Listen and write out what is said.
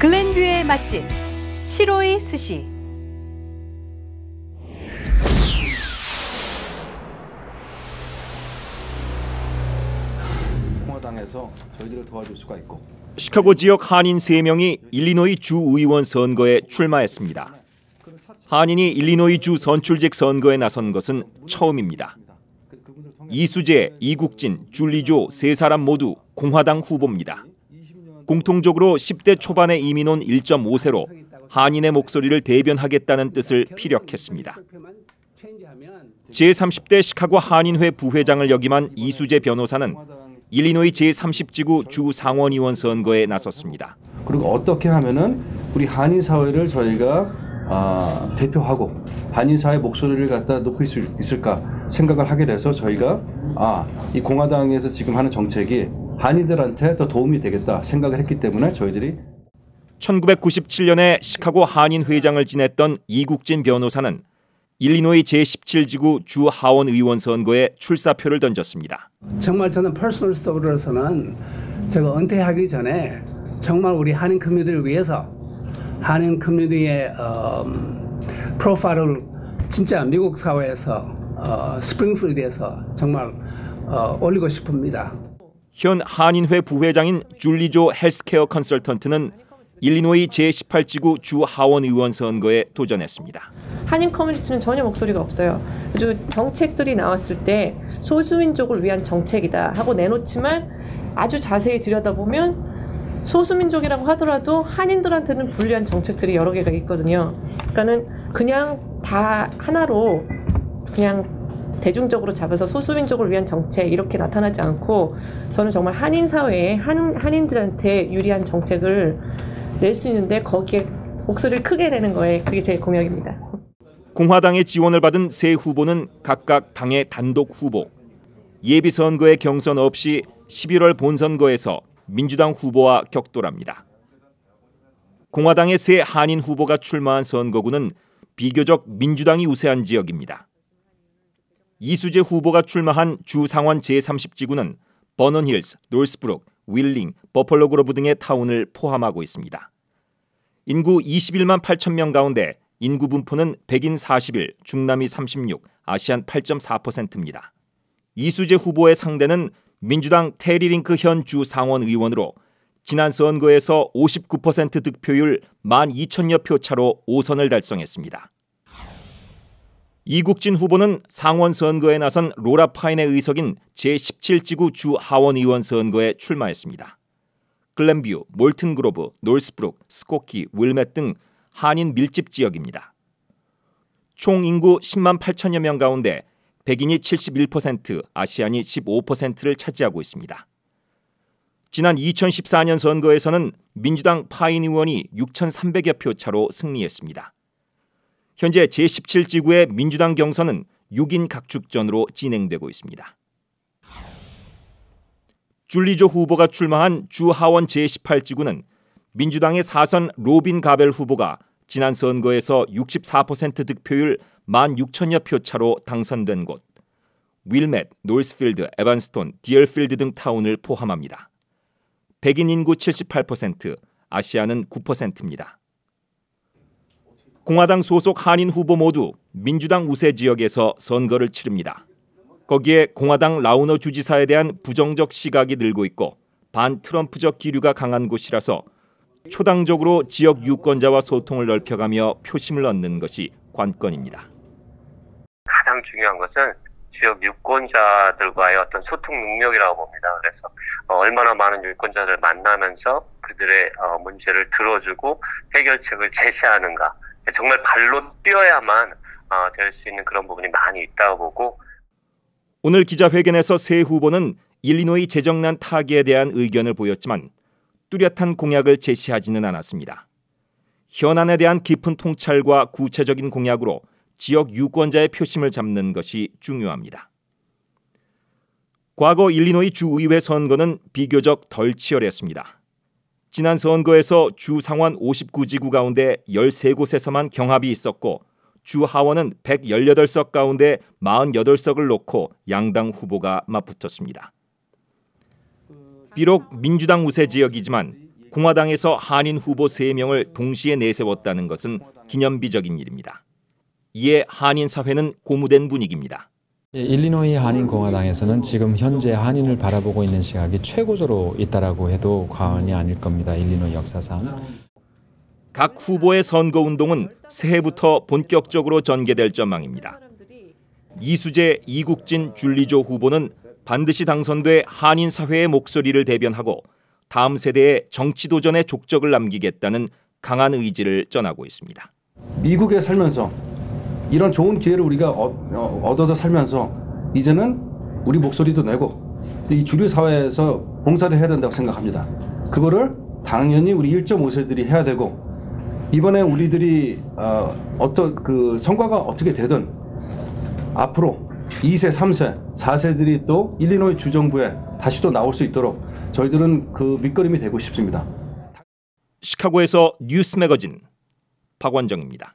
글렌뷰의 맛집 시로이 스시 공화당에서 저희들을 도와줄 수가 있고 시카고 지역 한인 3명이 일리노이 주 의원 선거에 출마했습니다. 한인이 일리노이 주 선출직 선거에 나선 것은 처음입니다. 이수재, 이국진, 줄리조 세 사람 모두 공화당 후보입니다. 공통적으로 10대 초반에 이민 온 1.5세로 한인의 목소리를 대변하겠다는 뜻을 피력했습니다. 제30대 시카고 한인회 부회장을 역임한 이수재 변호사는 일리노이 제30지구 주 상원의원 선거에 나섰습니다. 그리고 어떻게 하면은 우리 한인 사회를 저희가 아, 대표하고 한인 사회 목소리를 갖다 높일 수 있을까 생각을 하게 돼서 저희가 아, 이 공화당에서 지금 하는 정책이 한인들한테 더 도움이 되겠다 생각을 했기 때문에 저희들이 1997년에 시카고 한인 회장을 지냈던 이국진 변호사는 일리노이 제17지구 주 하원 의원 선거에 출사표를 던졌습니다. 정말 저는 퍼스널 스토리로서는 제가 은퇴하기 전에 정말 우리 한인 커뮤니티를 위해서 한인 커뮤니티의 어, 프로파일을 진짜 미국 사회에서 어, 스프링필드에서 정말 어, 올리고 싶습니다. 현 한인회 부회장인 줄리조 헬스케어 컨설턴트는 일리노이 제18지구 주 하원 의원 선거에 도전했습니다. 한인 커뮤니티는 전혀 목소리가 없어요. 아주 정책들이 나왔을 때 소수민족을 위한 정책이다 하고 내놓지만 아주 자세히 들여다보면 소수민족이라고 하더라도 한인들한테는 불리한 정책들이 여러 개가 있거든요. 그러니까는 그냥 다 하나로 그냥 대중적으로 잡아서 소수민족을 위한 정책 이렇게 나타나지 않고 저는 정말 한인 사회에 한, 한인들한테 유리한 정책을 낼 수 있는데 거기에 목소리를 크게 내는 거에 그게 제 공약입니다. 공화당의 지원을 받은 세 후보는 각각 당의 단독 후보. 예비 선거의 경선 없이 11월 본선거에서 민주당 후보와 격돌합니다. 공화당의 세 한인 후보가 출마한 선거구는 비교적 민주당이 우세한 지역입니다. 이수재 후보가 출마한 주 상원 제30지구는 버넌힐스, 놀스브룩, 윌링, 버펄로 그로브 등의 타운을 포함하고 있습니다. 인구 21만 8천 명 가운데 인구 분포는 백인 41, 중남이 36, 아시안 8.4%입니다. 이수재 후보의 상대는 민주당 테리링크 현 주 상원 의원으로 지난 선거에서 59% 득표율 1만 2천여 표 차로 5선을 달성했습니다. 이국진 후보는 상원 선거에 나선 로라 파인의 의석인 제17지구 주 하원 의원 선거에 출마했습니다. 글렌뷰, 몰튼 그로브, 놀스브룩, 스코키, 윌맷 등 한인 밀집 지역입니다. 총 인구 10만 8천여 명 가운데 백인이 71%, 아시안이 15%를 차지하고 있습니다. 지난 2014년 선거에서는 민주당 파인 의원이 6,300여 표 차로 승리했습니다. 현재 제17지구의 민주당 경선은 6인 각축전으로 진행되고 있습니다. 줄리조 후보가 출마한 주 하원 제18지구는 민주당의 사선 로빈 가벨 후보가 지난 선거에서 64% 득표율 1만 6천여 표 차로 당선된 곳 윌맷, 놀스필드, 에반스톤, 디얼필드 등 타운을 포함합니다. 백인 인구 78%, 아시아는 9%입니다. 공화당 소속 한인 후보 모두 민주당 우세 지역에서 선거를 치릅니다. 거기에 공화당 라우너 주지사에 대한 부정적 시각이 늘고 있고 반 트럼프적 기류가 강한 곳이라서 초당적으로 지역 유권자와 소통을 넓혀가며 표심을 얻는 것이 관건입니다. 가장 중요한 것은 지역 유권자들과의 어떤 소통 능력이라고 봅니다. 그래서 어, 얼마나 많은 유권자들 만나면서 그들의 어, 문제를 들어주고 해결책을 제시하는가. 정말 발로 뛰어야만 어, 될수 있는 그런 부분이 많이 있다고 보고 오늘 기자회견에서 새 후보는 일리노이 재정난 타기에 대한 의견을 보였지만 뚜렷한 공약을 제시하지는 않았습니다. 현안에 대한 깊은 통찰과 구체적인 공약으로 지역 유권자의 표심을 잡는 것이 중요합니다. 과거 일리노이 주의회 선거는 비교적 덜 치열했습니다. 지난 선거에서 주 상원 59지구 가운데 13곳에서만 경합이 있었고 주 하원은 118석 가운데 48석을 놓고 양당 후보가 맞붙었습니다. 비록 민주당 우세 지역이지만 공화당에서 한인 후보 3명을 동시에 내세웠다는 것은 기념비적인 일입니다. 이에 한인 사회는 고무된 분위기입니다. 예, 일리노이 한인 공화당에서는 지금 현재 한인을 바라보고 있는 시각이 최고조로 있다라고 해도 과언이 아닐 겁니다. 일리노이 역사상. 각 후보의 선거 운동은 새해부터 본격적으로 전개될 전망입니다. 이수재, 이국진, 줄리조 후보는 반드시 당선돼 한인 사회의 목소리를 대변하고 다음 세대의 정치 도전의 족적을 남기겠다는 강한 의지를 전하고 있습니다. 미국에 살면서 이런 좋은 기회를 우리가 얻- 어, 얻어서 살면서 이제는 우리 목소리도 내고 이 주류 사회에서 봉사를 해야 된다고 생각합니다. 그거를 당연히 우리 1.5세들이 해야 되고 이번에 우리들이 어, 어떤 그 성과가 어떻게 되든 앞으로 2세, 3세, 4세들이 또 일리노이 주정부에 다시 또 나올 수 있도록 저희들은 그 밑거름이 되고 싶습니다. 시카고에서 뉴스 매거진 박원정입니다.